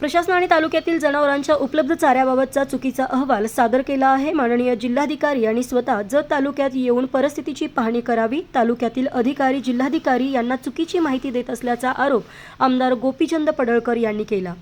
प्रशासनाने तालुक्यातील जनावरांच्या उपलब्ध चाऱ्याबाबतचा चुकीचा अहवाल सादर केला आहे. माननीय जिल्हाधिकारी यांनी स्वतः जत तालुक्यात येऊन परिस्थितीची पाहणी करावी. तालुक्यातील अधिकारी जिल्हाधिकारी यांना चुकीची माहिती देत असल्याचा आरोप आमदार गोपीचंद पडळकर यांनी केला.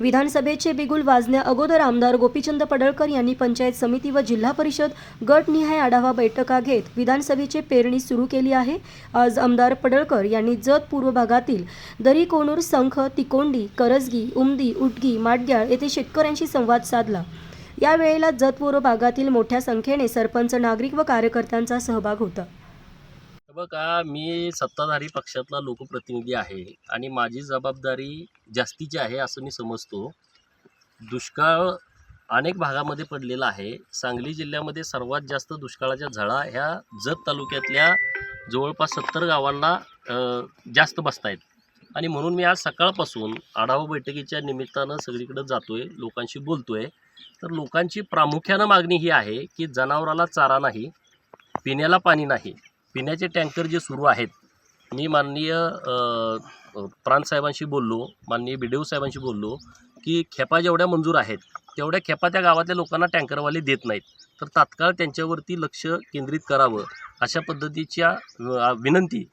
विधानसभेचे बिगुल वाजण्या अगोदर आमदार गोपीचंद पडळकर यांनी पंचायत समिती व जिल्हा परिषद गटनिहाय आढावा बैठका घेत विधानसभेचे पेरणी सुरू केली आहे. आज आमदार पडळकर यांनी जत पूर्व भागातील दरीकोणूर संख तिकोंडी करजगी उमदी उटगी माडग्याळ येथे शेतकऱ्यांशी संवाद साधला. यावेळेला जत पूर्व भागातील मोठ्या संख्येने सरपंच नागरिक व कार्यकर्त्यांचा सहभाग होता. बघा मी सत्ताधारी पक्षातला लोकप्रतिनिधी आहे आणि माझी जबाबदारी जास्तीची आहे असं मी समजतो. दुष्काळ अनेक भागामध्ये पडलेला आहे. सांगली जिल्ह्यामध्ये सर्वात जास्त दुष्काळाच्या झळा ह्या जत तालुक्यातल्या जवळपास सत्तर गावांना जास्त बसत आहेत आणि म्हणून मी आज सकाळपासून आढावा बैठकीच्या निमित्तानं सगळीकडे जातो आहे लोकांशी बोलतो आहे तर लोकांची प्रामुख्यानं मागणी ही आहे की जनावराला चारा नाही पिण्याला पाणी नाही. पिण्याचे टँकर जे सुरू आहेत मी माननीय अ, प्रांतसाहेबांशी बोललो माननीय बी साहेबांशी बोललो की खेपा जेवढ्या मंजूर आहेत तेवढ्या खेपा त्या गावातल्या लोकांना टँकरवाले देत नाहीत. तर तात्काळ त्यांच्यावरती लक्ष केंद्रित करावं अशा पद्धतीच्या विनंती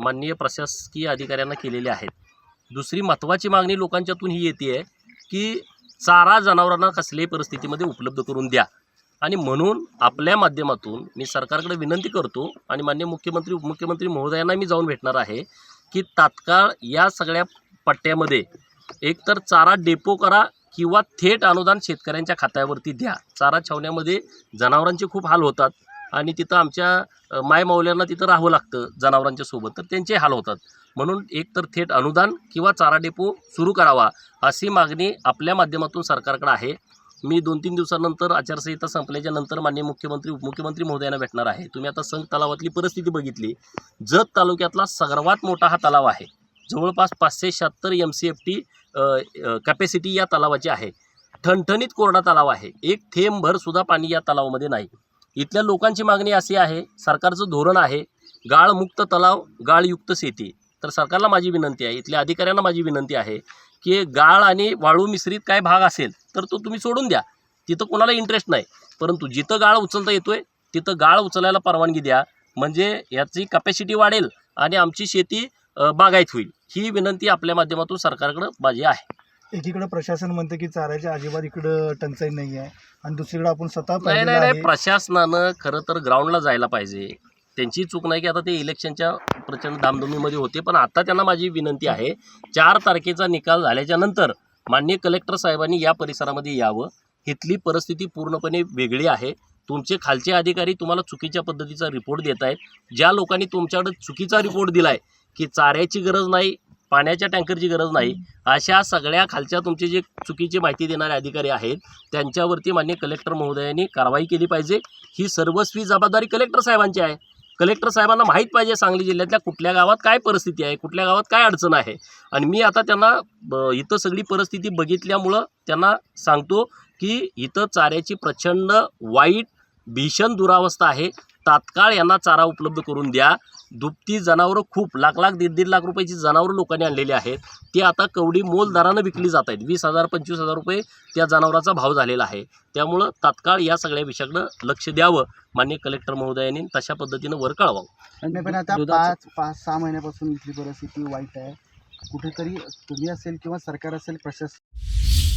माननीय प्रशासकीय अधिकाऱ्यांना केलेल्या आहेत. दुसरी महत्त्वाची मागणी लोकांच्यातून ही येते आहे की चारा जनावरांना कसल्याही परिस्थितीमध्ये उपलब्ध करून द्या. आणि म्हणून आपल्या माध्यमातून मी सरकारकडे विनंती करतो आणि मान्य मुख्यमंत्री उपमुख्यमंत्री महोदयांना मी जाऊन भेटणार आहे की तात्काळ या सगळ्या पट्ट्यामध्ये एकतर चारा डेपो करा किंवा थेट अनुदान शेतकऱ्यांच्या खात्यावरती द्या. चारा छावण्यामध्ये जनावरांचे खूप हाल होतात आणि तिथं आमच्या मायमावल्यांना तिथं राहावं लागतं जनावरांच्या सोबत तर त्यांचे हाल होतात. म्हणून एकतर थेट अनुदान किंवा चारा डेपो सुरू करावा अशी मागणी आपल्या माध्यमातून सरकारकडे आहे. मी दोन तीन दिवसानंतर आचारसंहिता संपल्याच्या नंतर माननीय मुख्यमंत्री उपमुख्यमंत्री महोदयांना भेटणार आहे. तुम्ही आता संघ तलावातली परिस्थिती बघितली. जत तालुक्यातला सर्वात मोठा हा तलाव आहे. जवळपास पाचशे शहात्तर M C F T capacity या तलावाची आहे. ठणठणीत कोरडा तलाव आहे. एक थेंबभर सुद्धा पाणी या तलावामध्ये नाही. इथल्या लोकांची मागणी अशी आहे सरकारचं धोरण आहे गाळमुक्त तलाव गाळयुक्त शेती. तर सरकारला माझी विनंती आहे इथल्या अधिकाऱ्यांना माझी विनंती आहे की गाळ आणि वाळू मिश्रित काय भाग असेल तर तो तुम्ही सोडून द्या. तिथं कोणाला इंटरेस्ट नाही. परंतु जिथं गाळ उचलता येतोय तिथं गाळ उचलायला परवानगी द्या. म्हणजे याची कपॅसिटी वाढेल आणि आमची शेती बागायत होईल. ही विनंती आपल्या माध्यमातून सरकारकडं माझी आहे. एकीकडे प्रशासन म्हणते की चाऱ्याच्या अजिबात इकडं टंचाई नाही आहे आणि दुसरीकडे आपण स्वतः नाही नाही प्रशासनानं खरं तर ग्राउंडला जायला पाहिजे. त्यांची चूक नाही की आता ते इलेक्शनच्या प्रचंड धामधुमीमध्ये होते पण आता त्यांना माझी विनंती आहे चार तारखेचा निकाल झाल्याच्यानंतर मान्य कलेक्टर साहेबांनी या परिसरामध्ये यावं. इथली परिस्थिती पूर्णपणे वेगळी आहे. तुमचे खालचे अधिकारी तुम्हाला चुकीच्या पद्धतीचा रिपोर्ट देत आहेत. ज्या लोकांनी तुमच्याकडे चुकीचा रिपोर्ट दिला आहे की चाऱ्याची गरज नाही पाण्याच्या टँकरची गरज नाही अशा सगळ्या खालच्या तुमचे जे चुकीची माहिती देणारे अधिकारी आहेत त्यांच्यावरती मान्य कलेक्टर महोदयांनी कारवाई केली पाहिजे. ही सर्वस्वी जबाबदारी कलेक्टर साहेबांची आहे. कलेक्टर साहेबांना माहीत पाहिजे सांगली जिल्ह्यातल्या कुठल्या गावात काय परिस्थिती आहे कुठल्या गावात काय अडचण आहे. आणि मी आता त्यांना ब- इथं सगळी परिस्थिती बघितल्यामुळं त्यांना सांगतो की इथं चाऱ्याची प्रचंड वाईट भीषण दुरावस्था आहे. तात्काळ यांना चारा उपलब्ध करून द्या. दुभती जनावरं खूप लाख लाख दीड दीड लाख रुपयाची जनावरं लोकांनी आणलेली आहेत. ती आता कवडी मोल दरानं विकली जात आहेत. वीस हजार पंचवीस हजार रुपये त्या जनावराचा भाव झालेला आहे. त्यामुळं तात्काळ या सगळ्या विषयाकडं लक्ष द्यावं. माननीय कलेक्टर महोदयांनी तशा पद्धतीनं वर कळवावं पण आता पाच पाच सहा महिन्यापासून इथली परिस्थिती वाईट आहे. कुठेतरी तुम्ही असेल किंवा सरकार असेल प्रशासन